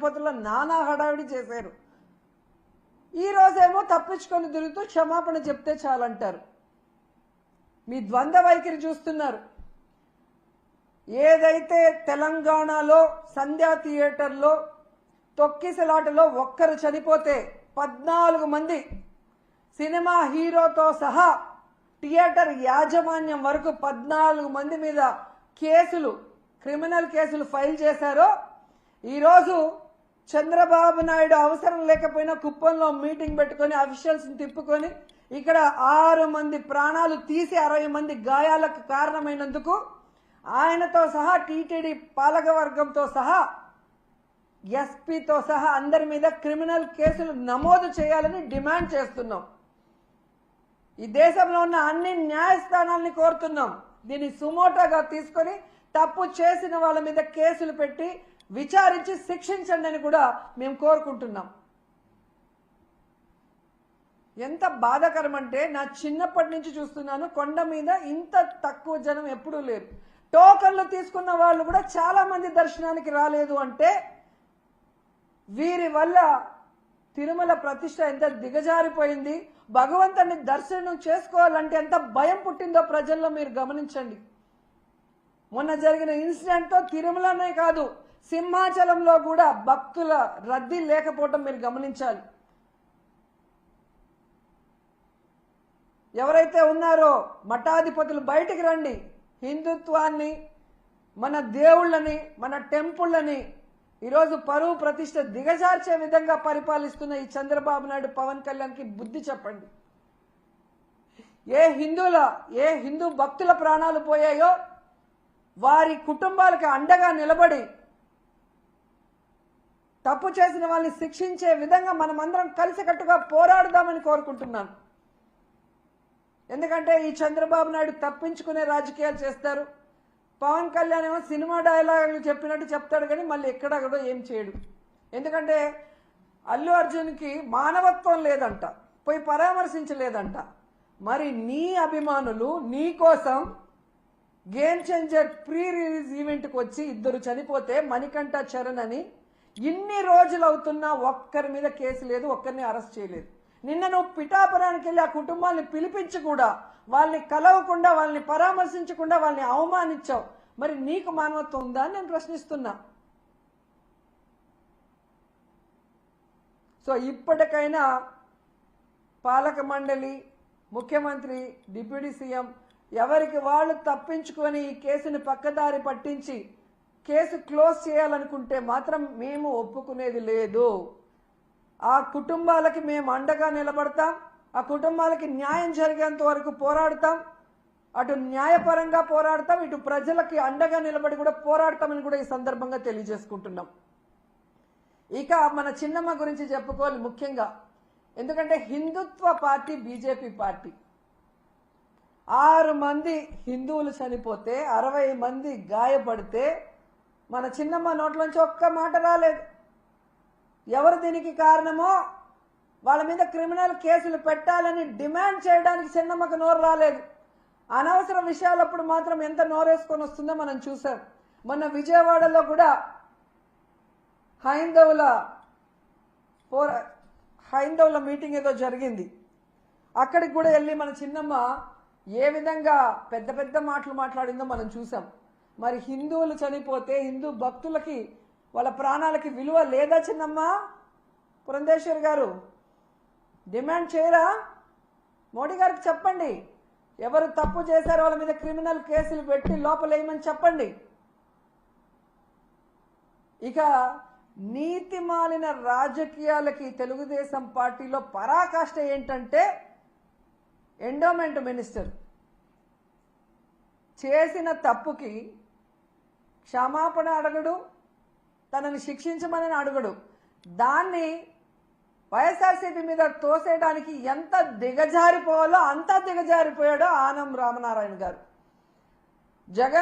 తిరుపతిలో నానా హడావిడి చేశారు. ఈ రోజేమో తప్పించుకొని తిరుగుతూ క్షమాపణ చెప్తే చాలంటారు. మీ ద్వంద్వ వైఖరి చూస్తున్నారు. ఏదైతే తెలంగాణలో సంధ్యా థియేటర్లో తొక్కిసలాటలో ఒక్కరు చనిపోతే పద్నాలుగు మంది సినిమా హీరోతో సహా థియేటర్ యాజమాన్యం వరకు పద్నాలుగు మంది మీద కేసులు క్రిమినల్ కేసులు ఫైల్ చేశారో ఈరోజు చంద్రబాబు నాయుడు అవసరం లేకపోయినా కుప్పంలో మీటింగ్ పెట్టుకొని అఫీషియల్స్ని తిప్పుకొని ఇక్కడ ఆరు మంది ప్రాణాలు తీసి అరవై మంది గాయాలకు కారణమైనందుకు ఆయనతో సహా టీటీడీ పాలకవర్గంతో సహా ఎస్పీతో సహా అందరి మీద క్రిమినల్ కేసులు నమోదు చేయాలని డిమాండ్ చేస్తున్నాం. ఈ దేశంలో ఉన్న అన్ని న్యాయస్థానాల్ని కోరుతున్నాం. దీన్ని సుమోటోగా తీసుకొని తప్పు చేసిన వాళ్ళ మీద కేసులు పెట్టి విచారించి శిక్షించండి అని కూడా మేము కోరుకుంటున్నాం. ఎంత బాధాకరం అంటే నా చిన్నప్పటి నుంచి చూస్తున్నాను కొండ మీద ఇంత తక్కువ జనం ఎప్పుడూ లేరు. టోకన్లు తీసుకున్న వాళ్ళు కూడా చాలా మంది దర్శనానికి రాలేదు అంటే వీరి వల్ల తిరుమల ప్రతిష్ట ఎంత దిగజారిపోయింది భగవంతుని దర్శనం చేసుకోవాలంటే ఎంత భయం పుట్టిందో ప్రజల్లో మీరు గమనించండి. మొన్న జరిగిన ఇన్సిడెంట్తో తిరుమలనే కాదు సింహాచలంలో కూడా భక్తుల రద్దీ లేకపోవటం మీరు గమనించాలి. ఎవరైతే ఉన్నారో మఠాధిపతులు బయటికి రండి. హిందుత్వాన్ని మన దేవుళ్ళని మన టెంపుళ్ళని ఈరోజు పరువు ప్రతిష్ట దిగజార్చే విధంగా పరిపాలిస్తున్న ఈ చంద్రబాబు నాయుడు పవన్ కళ్యాణ్కి బుద్ధి చెప్పండి. ఏ హిందువుల ఏ హిందూ భక్తుల ప్రాణాలు పోయాయో వారి కుటుంబాలకు అండగా నిలబడి తప్పు చేసిన వాళ్ళని శిక్షించే విధంగా మనమందరం కలిసికట్టుగా పోరాడుదామని కోరుకుంటున్నాను. ఎందుకంటే ఈ చంద్రబాబు నాయుడు తప్పించుకునే రాజకీయాలు చేస్తారు. పవన్ కళ్యాణ్ ఏమో సినిమా డైలాగులు చెప్పినట్టు చెప్తాడు కానీ మళ్ళీ ఎక్కడ కూడా ఏం చేయడు. ఎందుకంటే అల్లు అర్జున్కి మానవత్వం లేదంట పోయి పరామర్శించలేదంట. మరి నీ అభిమానులు నీ కోసం గేమ్ చేంజర్ ప్రీ రిలీజ్ ఈవెంట్కి వచ్చి ఇద్దరు చనిపోతే మణికంఠ చరణ్ అని ఇన్ని రోజులు అవుతున్నా ఒక్కరి మీద కేసు లేదు ఒక్కరిని అరెస్ట్ చేయలేదు. నిన్న నువ్వు పిఠాపురానికి వెళ్ళి ఆ కుటుంబాన్ని పిలిపించి కూడా వాళ్ళని కలవకుండా వాళ్ళని పరామర్శించకుండా వాళ్ళని అవమానించావు. మరి నీకు మానవత్వం ఉందా అని నేను ప్రశ్నిస్తున్నా. సో ఇప్పటికైనా పాలక మండలి ముఖ్యమంత్రి డిప్యూటీ సీఎం ఎవరికి వాళ్ళు తప్పించుకొని ఈ కేసుని పక్కదారి పట్టించి కేసు క్లోజ్ చేయాలనుకుంటే మాత్రం మేము ఒప్పుకునేది లేదు. ఆ కుటుంబాలకి మేము అండగా నిలబడతాం ఆ కుటుంబాలకి న్యాయం జరిగేంత వరకు పోరాడతాం అటు న్యాయపరంగా పోరాడతాం ఇటు ప్రజలకి అండగా నిలబడి కూడా పోరాడతామని కూడా ఈ సందర్భంగా తెలియజేసుకుంటున్నాం. ఇక మన చిన్నమ్మ గురించి చెప్పుకోవాలి ముఖ్యంగా. ఎందుకంటే హిందుత్వ పార్టీ బీజేపీ పార్టీ. ఆరు మంది హిందువులు చనిపోతే అరవై మంది గాయపడితే మన చిన్నమ్మ నోట్లోంచి ఒక్క మాట రాలేదు. ఎవరు దీనికి కారణమో వాళ్ళ మీద క్రిమినల్ కేసులు పెట్టాలని డిమాండ్ చేయడానికి చిన్నమ్మకు నోరు రాలేదు. అనవసర విషయాలప్పుడు మాత్రం ఎంత నోరేసుకొని వస్తుందో మనం చూసాం. మొన్న విజయవాడలో కూడా హైందవుల పోరా హైందవుల మీటింగ్ ఏదో జరిగింది. అక్కడికి కూడా వెళ్ళి మన చిన్నమ్మ ఏ విధంగా పెద్ద పెద్ద మాటలు మాట్లాడిందో మనం చూసాం. మరి హిందువులు చనిపోతే హిందూ భక్తులకి వాళ్ళ ప్రాణాలకి విలువ లేదా చిన్నమ్మ? పురంధేశ్వర్ గారు డిమాండ్ చేయరా? మోడీ గారికి చెప్పండి. ఎవరు తప్పు చేశారో వాళ్ళ మీద క్రిమినల్ కేసులు పెట్టి లోపలేయమని చెప్పండి. ఇక నీతి మాలిన రాజకీయాలకి తెలుగుదేశం పార్టీలో పరాకాష్ట ఏంటంటే ఎండోమెంట్ మినిస్టర్. చేసిన తప్పుకి క్షమాపణ అడగడు తనని శిక్షించమని అడగడు. దాన్ని వైఎస్ఆర్సీపీ మీద తోసేయడానికి ఎంత దిగజారిపోవాలో అంత దిగజారిపోయాడో ఆనం రామనారాయణ గారు. జగన్